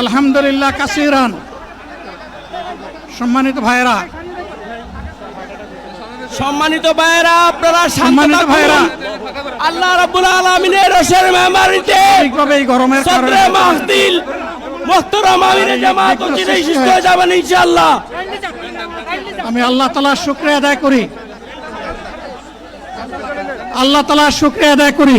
আলহামদুলিল্লাহ। কাসিরান। সম্মানিত ভাইরা সম্মানিত ভাইরা আপনারা সম্মানিত। ভাইয়েরা। আল্লাহ রাব্বুল আলামিনের রসের মেমারিতে ঠিকভাবে এই গরমের কারণে মাহদিল মোহতরম জামাত চিরে সুস্থ হয়ে? যাবেন ইনশাআল্লাহ। আমি আল্লাহ তালার শুক্রিয়া আদায় করি। আল্লাহ তালার শুক্রিয়া আদায় করি।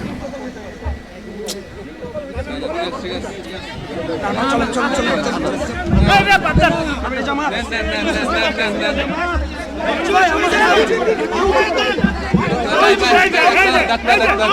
Doctor doctor